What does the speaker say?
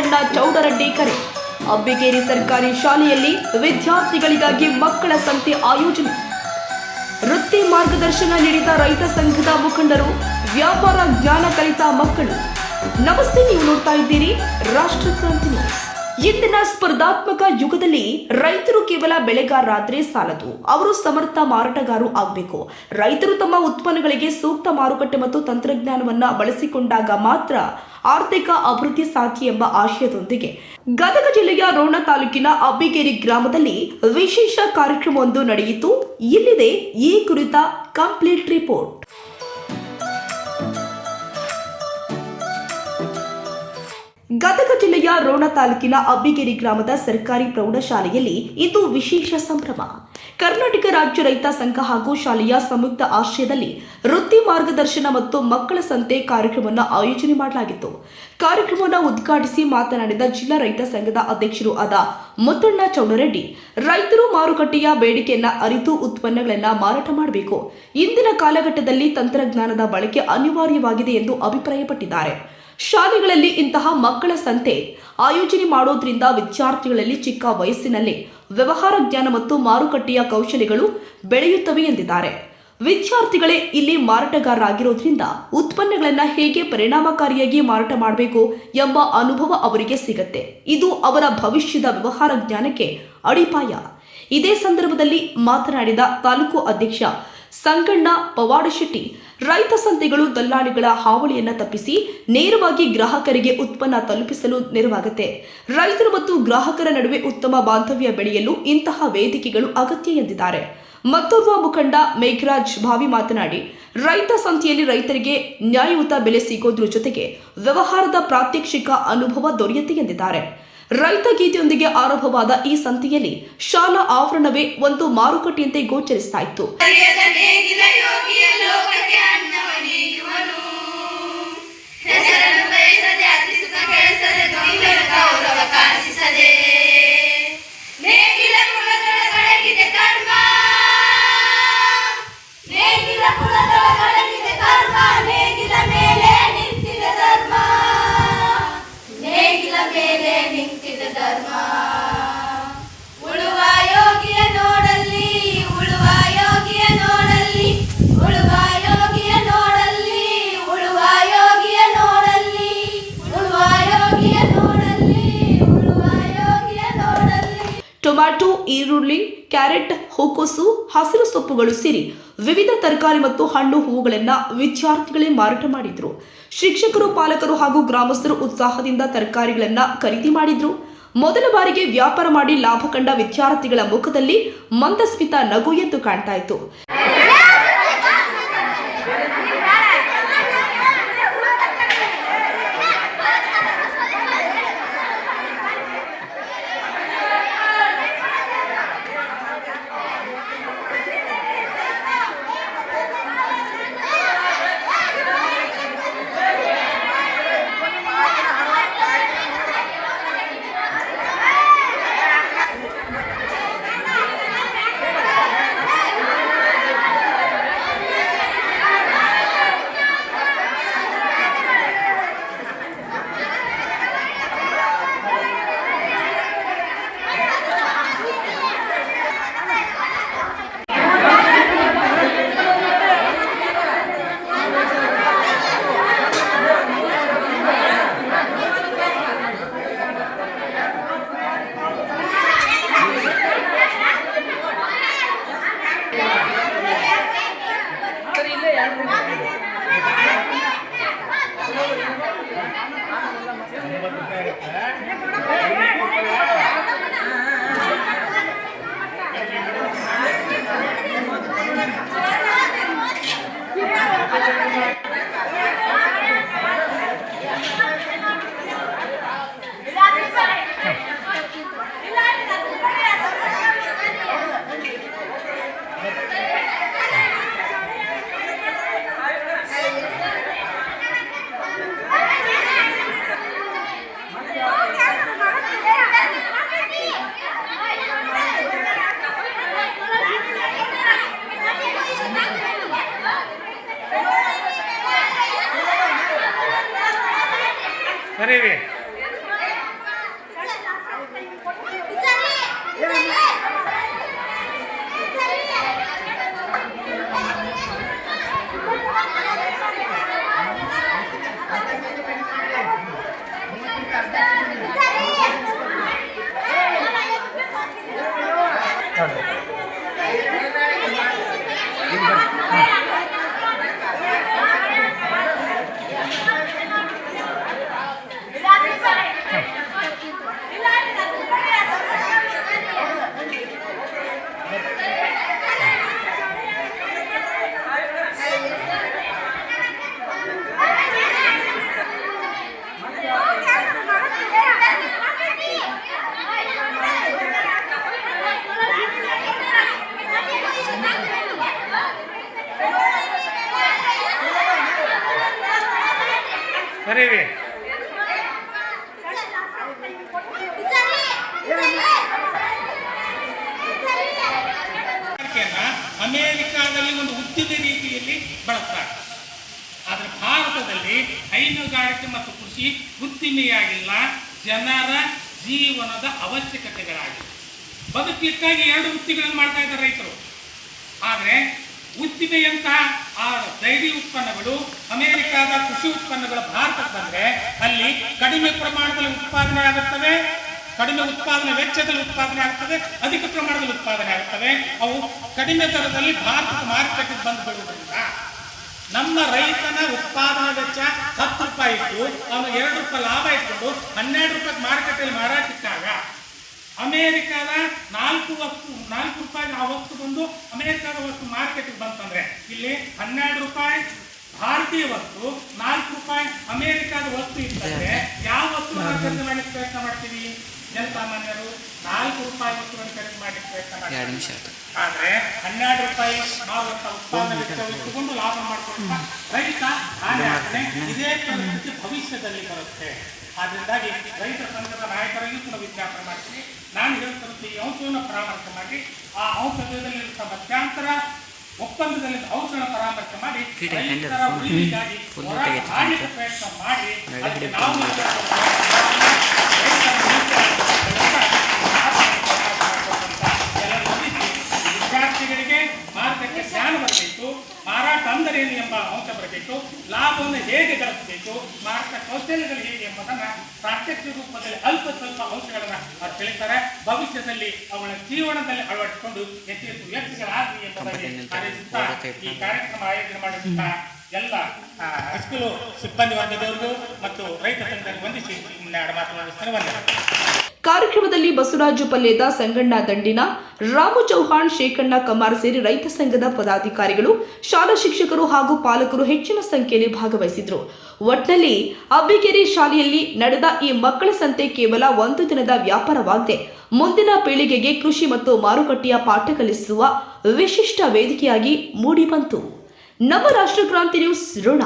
ಅಗತ್ಯ ಚೌಡರೆಡ್ಡಿ ಕರೆ. ಅಬ್ಬಿಗೇರಿ ಸರ್ಕಾರಿ ಶಾಲೆಯಲ್ಲಿ ವಿದ್ಯಾರ್ಥಿಗಳಿಗಾಗಿ ಮಕ್ಕಳ ಸಂತೆ ಆಯೋಜನೆ. ವೃತ್ತಿ ಮಾರ್ಗದರ್ಶನ ನೀಡಿದ ರೈತ ಸಂಘದ ಮುಖಂಡರು, ವ್ಯಾಪಾರ ಜ್ಞಾನ ಕಲಿತ ಮಕ್ಕಳು. ನಮಸ್ತೆ, ನೀವು ನೋಡ್ತಾ ಇದ್ದೀರಿ ರಾಷ್ಟ್ರ ಕ್ರಾಂತಿ ನ್ಯೂಸ್. ಇಂದಿನ ಸ್ಪರ್ಧಾತ್ಮಕ ಯುಗದಲ್ಲಿ ರೈತರು ಕೇವಲ ಬೆಳೆಗಾರರಾದ್ರೆ ಸಾಲದು. ಅವರು ಸಮರ್ಥ ಮಾರಾಟಗಾರರು ಆಗಬೇಕು. ರೈತರು ತಮ್ಮ ಉತ್ಪನ್ನಗಳಿಗೆ ಸೂಕ್ತ ಮಾರುಕಟ್ಟೆ ಮತ್ತು ತಂತ್ರಜ್ಞಾನವನ್ನ ಬಳಸಿಕೊಂಡಾಗ ಮಾತ್ರ ಆರ್ಥಿಕ ಅಭಿವೃದ್ಧಿ ಸಾಧ್ಯ ಎಂಬ ಆಶಯದೊಂದಿಗೆ. ಗದಗ ಜಿಲ್ಲೆಯ ರೋಣ ತಾಲೂಕಿನ ಅಬ್ಬಿಗೇರಿ ಗ್ರಾಮದಲ್ಲಿ ವಿಶೇಷ ಕಾರ್ಯಕ್ರಮವೊಂದು ನಡೆಯಿತು. ಇಲ್ಲಿದೆ ಈ ಕುರಿತ ಕಂಪ್ಲೀಟ್ ರಿಪೋರ್ಟ್ ಗದಗ ಜಿಲ್ಲೆಯ ರೋಣ ತಾಲೂಕಿನ ಅಬ್ಬಿಗೇರಿ ಗ್ರಾಮದ ಸರ್ಕಾರಿ ಪ್ರೌಢಶಾಲೆಯಲ್ಲಿ ಇಂದು ವಿಶೇಷ ಸಂಭ್ರಮ. ಕರ್ನಾಟಕ ರಾಜ್ಯ ರೈತ ಸಂಘ ಹಾಗೂ ಶಾಲೆಯ ಸಂಯುಕ್ತ ಆಶ್ರಯದಲ್ಲಿ ವೃತ್ತಿ ಮಾರ್ಗದರ್ಶನ ಮತ್ತು ಮಕ್ಕಳ ಸಂತೆ ಕಾರ್ಯಕ್ರಮವನ್ನು ಆಯೋಜನೆ ಮಾಡಲಾಗಿತ್ತು. ಕಾರ್ಯಕ್ರಮವನ್ನು ಉದ್ಘಾಟಿಸಿ ಮಾತನಾಡಿದ ಜಿಲ್ಲಾ ರೈತ ಸಂಘದ ಅಧ್ಯಕ್ಷರು ಆದ ಮುತ್ತಣ್ಣ ಚೌಡರೆಡ್ಡಿ, ರೈತರು ಮಾರುಕಟ್ಟೆಯ ಬೇಡಿಕೆಯನ್ನ ಅರಿತು ಉತ್ಪನ್ನಗಳನ್ನ ಮಾರಾಟ ಮಾಡಬೇಕು. ಇಂದಿನ ಕಾಲಘಟ್ಟದಲ್ಲಿ ತಂತ್ರಜ್ಞಾನದ ಬಳಕೆ ಅನಿವಾರ್ಯವಾಗಿದೆ ಎಂದು ಅಭಿಪ್ರಾಯಪಟ್ಟಿದ್ದಾರೆ. ಶಾಲೆಗಳಲ್ಲಿ ಇಂತಹ ಮಕ್ಕಳ ಸಂತೆ ಆಯೋಜನೆ ಮಾಡೋದ್ರಿಂದ ವಿದ್ಯಾರ್ಥಿಗಳಲ್ಲಿ ಚಿಕ್ಕ ವಯಸ್ಸಿನಲ್ಲಿ ವ್ಯವಹಾರ ಜ್ಞಾನ ಮತ್ತು ಮಾರುಕಟ್ಟೆಯ ಕೌಶಲ್ಯಗಳು ಬೆಳೆಯುತ್ತವೆ ಎಂದಿದ್ದಾರೆ. ವಿದ್ಯಾರ್ಥಿಗಳೇ ಇಲ್ಲಿ ಮಾರಾಟಗಾರರಾಗಿರೋದ್ರಿಂದ ಉತ್ಪನ್ನಗಳನ್ನು ಹೇಗೆ ಪರಿಣಾಮಕಾರಿಯಾಗಿ ಮಾರಾಟ ಮಾಡಬೇಕು ಎಂಬ ಅನುಭವ ಅವರಿಗೆ ಸಿಗತ್ತೆ. ಇದು ಅವರ ಭವಿಷ್ಯದ ವ್ಯವಹಾರ ಜ್ಞಾನಕ್ಕೆ ಅಡಿಪಾಯ. ಇದೇ ಸಂದರ್ಭದಲ್ಲಿ ಮಾತನಾಡಿದ ತಾಲೂಕು ಅಧ್ಯಕ್ಷ ಸಂಗಣ್ಣ ಪವಾಡಶೆಟ್ಟಿ ರೈತ ಸಂತೆಗಳು ದಲ್ಲಾಳಿಗಳ ಹಾವಳಿಯನ್ನು ತಪ್ಪಿಸಿ ನೇರವಾಗಿ ಗ್ರಾಹಕರಿಗೆ ಉತ್ಪನ್ನ ತಲುಪಿಸಲು ನೆರವಾಗುತ್ತೆ. ರೈತರು ಮತ್ತು ಗ್ರಾಹಕರ ನಡುವೆ ಉತ್ತಮ ಬಾಂಧವ್ಯ ಬೆಳೆಯಲು ಇಂತಹ ವೇದಿಕೆಗಳು ಅಗತ್ಯ ಎಂದಿದ್ದಾರೆ. ಮತ್ತೋರ್ವ ಮುಖಂಡ ಮೇಘರಾಜ್ ಭಾವಿ ಮಾತನಾಡಿ, ರೈತ ಸಂತೆಯಲ್ಲಿ ರೈತರಿಗೆ ನ್ಯಾಯಯುತ ಬೆಲೆ ಸಿಗೋದ್ರ ಜೊತೆಗೆ ವ್ಯವಹಾರದ ಪ್ರಾತ್ಯಕ್ಷಿಕ ಅನುಭವ ದೊರೆಯುತ್ತೆ ಎಂದಿದ್ದಾರೆ. ರೈತ ಗೀತೆಯೊಂದಿಗೆ ಆರಂಭವಾದ ಈ ಸಂತೆಯಲ್ಲಿ ಶಾಲಾ ಆವರಣವೇ ಒಂದು ಮಾರುಕಟ್ಟೆಯಂತೆ ಗೋಚರಿಸ್ತಾ ಇತ್ತು. ಟೊಮ್ಯಾಟೊ ಈರುಳ್ಳಿ, ಕ್ಯಾರೆಟ್, ಹೂಕೋಸು, ಹಸಿರು ಸೊಪ್ಪುಗಳು ಸೇರಿ ವಿವಿಧ ತರಕಾರಿ ಮತ್ತು ಹಣ್ಣು ಹೂವುಗಳನ್ನ ವಿದ್ಯಾರ್ಥಿಗಳೇ ಮಾರಾಟ ಮಾಡಿದ್ರು. ಶಿಕ್ಷಕರು, ಪಾಲಕರು ಹಾಗೂ ಗ್ರಾಮಸ್ಥರು ಉತ್ಸಾಹದಿಂದ ತರಕಾರಿಗಳನ್ನ ಖರೀದಿ ಮಾಡಿದ್ರು. ಮೊದಲ ಬಾರಿಗೆ ವ್ಯಾಪಾರ ಮಾಡಿ ಲಾಭ ಕಂಡ ವಿದ್ಯಾರ್ಥಿಗಳ ಮುಖದಲ್ಲಿ ಮಂದಸ್ಮಿತ ನಗು ಎದ್ದು ಕಾಣ್ತಾ ಇತ್ತು. ಸರಿ ಅಮೆರಿಕಾದಲ್ಲಿ ಒಂದು ಉದ್ಯದ ರೀತಿಯಲ್ಲಿ ಬಳಸ್ತಾರೆ. ಆದರೆ ಭಾರತದಲ್ಲಿ ಹೈನುಗಾರಿಕೆ ಮತ್ತು ಕೃಷಿ ಉದ್ದಿಮೆಯಾಗಿಲ್ಲ, ಜನರ ಜೀವನದ ಅವಶ್ಯಕತೆಗಳಾಗಿವೆ ಬದುಕಲಿಕ್ಕಾಗಿ ಎರಡು ವೃತ್ತಿಗಳನ್ನು ಮಾಡ್ತಾ ಇದ್ದಾರೆ ರೈತರು. ಆದರೆ ಉದ್ದಿಮೆಯಂತಹ ಆ ಡೈರಿ ಉತ್ಪನ್ನಗಳು, ಅಮೆರಿಕಾದ ಕೃಷಿ ಉತ್ಪನ್ನಗಳು ಭಾರತಕ್ಕೆ ಬಂದರೆ ಅಲ್ಲಿ ಕಡಿಮೆ ಪ್ರಮಾಣದಲ್ಲಿ ಉತ್ಪಾದನೆ ಆಗುತ್ತವೆ ಕಡಿಮೆ ಉತ್ಪಾದನೆ ವೆಚ್ಚದಲ್ಲಿ ಉತ್ಪಾದನೆ ಆಗ್ತದೆ ಅಧಿಕ ಪ್ರಮಾಣದಲ್ಲಿ ಉತ್ಪಾದನೆ ಆಗ್ತವೆ ಅವು ಕಡಿಮೆ ದರದಲ್ಲಿ ಭಾರತದ ಮಾರುಕಟ್ಟೆಗೆ ಬಂದು ಬೀಳುವುದರಿಂದ ನಮ್ಮ ರೈತನ ಉತ್ಪಾದನಾ ವೆಚ್ಚ ಹತ್ತು ರೂಪಾಯಿ ಇತ್ತು ಅವನು ಎರಡು ರೂಪಾಯಿ ಲಾಭ ಇಟ್ಕೊಂಡು ಹನ್ನೆರಡು ರೂಪಾಯಿ ಮಾರುಕಟ್ಟೆಯಲ್ಲಿ ಮಾರಾಟಿಟ್ಟಾಗ ಅಮೇರಿಕಾದ ನಾಲ್ಕು ವಸ್ತು ನಾಲ್ಕು ರೂಪಾಯಿ ಆ ವಸ್ತು ಬಂದು ಅಮೇರಿಕಾದ ವಸ್ತು ಮಾರ್ಕೆಟ್ಗೆ ಬಂತಂದ್ರೆ ಇಲ್ಲಿ ಹನ್ನೆರಡು ರೂಪಾಯಿ ಭಾರತೀಯ ವಸ್ತು ನಾಲ್ಕು ರೂಪಾಯಿ ಅಮೇರಿಕಾದ ವಸ್ತು ಇರ್ತಂದ್ರೆ ಯಾವ ವಸ್ತು ಮಾರ್ಕೆಟ್ ಮಾಡ್ಲಿಕ್ಕೆ ಪ್ರಯತ್ನ ಮಾಡ್ತೀವಿ ಜನಸಾಮಾನ್ಯರು ನಾಲ್ಕು ರೂಪಾಯಿ ವಸ್ತುವನ್ನು ಖರೀದಿ ಮಾಡಲಿಕ್ಕೆ ಪ್ರಯತ್ನ ಮಾಡಿ ಆದರೆ ಹನ್ನೆರಡು ರೂಪಾಯಿ ಮಾರುವಂತ ಉತ್ಪಾದನೆ ಇಟ್ಟುಕೊಂಡು ಲಾಭ ಮಾಡ್ಕೊಂಡ ರೈತ ಹಾನಿ ಇದೇ ಪರಿಸ್ಥಿತಿ ಭವಿಷ್ಯದಲ್ಲಿ ಬರುತ್ತೆ. ಆದ್ರಿಂದಾಗಿ ರೈತ ಸಂಘದ ನಾಯಕರಿಗೂ ಕೂಡ ವಿಜ್ಞಾಪನೆ ಮಾಡ್ತೀನಿ ನಾನು ಹೇಳ್ತಿರುತ್ತೆ ಈ ಅಂಶವನ್ನು ಪರಾಮರ್ಶ ಮಾಡಿ ಆ ಔಷಧದಲ್ಲಿ ಮಧ್ಯಂತರ ಒಪ್ಪಂದದಲ್ಲಿ ಔಷಧ ಪರಾಮರ್ಶೆ ಮಾಡಿ ರೈತರ ಉಳಿವಿಗಾಗಿ ಹೋರಾಟ ಮಾಡ್ಲಿಕ್ಕೆ ಪ್ರಯತ್ನ ಮಾಡಿ ನಾವು ಅಂದರೇನು ಎಂಬ ಅಂಶ ಬರಬೇಕು ಲಾಭವನ್ನು ಹೇಗೆ ಗಳಿಸಬೇಕು ಮಾರಾಟ ಕೌಶಲ್ಯಗಳು ಹೇಗೆ ಎಂಬುದನ್ನು ಪ್ರಾತ್ಯಕ್ಷ ರೂಪದಲ್ಲಿ ಅಲ್ಪ ಸ್ವಲ್ಪ ಅಂಶಗಳನ್ನು ಅವರು ತಿಳಿತಾರೆ ಭವಿಷ್ಯದಲ್ಲಿ ಅವಳ ಜೀವನದಲ್ಲಿ ಅಳವಡಿಸಿಕೊಂಡು ಹೆಚ್ಚೆಚ್ಚು ವ್ಯಕ್ತಿಗಳಾಗಲಿ ಎಂಬುದಾಗಿ ಹಾರೈಸುತ್ತಾ ಈ ಕಾರ್ಯಕ್ರಮ ಆಯೋಜನೆ ಮಾಡುತ್ತಿದ್ದ ಎಲ್ಲ ಹೈಸ್ಕೂಲು ಸಿಬ್ಬಂದಿ ವರ್ಗದವರಿಗೂ ಮತ್ತು ರೈತ ಸಂಘದಲ್ಲಿ ವಂದಿಸಿ ಎರಡು ಮಾತು ಮುಗಿಸ್ತೇನೆ ವಂದನೆ ಕಾರ್ಯಕ್ರಮದಲ್ಲಿ ಬಸವರಾಜು ಪಲ್ಲೆದ ಸಂಗಣ್ಣ ದಂಡಿನ, ರಾಮು ಚೌಹಾಣ್, ಶೇಖಣ್ಣ ಕಮಾರ್ ಸೇರಿ ರೈತ ಸಂಘದ ಪದಾಧಿಕಾರಿಗಳು, ಶಾಲಾ ಶಿಕ್ಷಕರು ಹಾಗೂ ಪಾಲಕರು ಹೆಚ್ಚಿನ ಸಂಖ್ಯೆಯಲ್ಲಿ ಭಾಗವಹಿಸಿದ್ರು. ಒಟ್ನಲ್ಲಿ, ಅಬ್ಬಿಗೆರೆ ಶಾಲೆಯಲ್ಲಿ ನಡೆದ ಈ ಮಕ್ಕಳ ಸಂತೆ ಕೇವಲ ಒಂದು ದಿನದ ವ್ಯಾಪಾರವಾಗಿದೆ. ಮುಂದಿನ ಪೀಳಿಗೆಗೆ ಕೃಷಿ ಮತ್ತು ಮಾರುಕಟ್ಟೆಯ ಪಾಠ ಕಲಿಸುವ ವಿಶಿಷ್ಟ ವೇದಿಕೆಯಾಗಿ ಮೂಡಿಬಂತು. ನಮ್ಮ ರಾಷ್ಟ್ರಕ್ರಾಂತಿ ನ್ಯೂಸ್ ಋಣ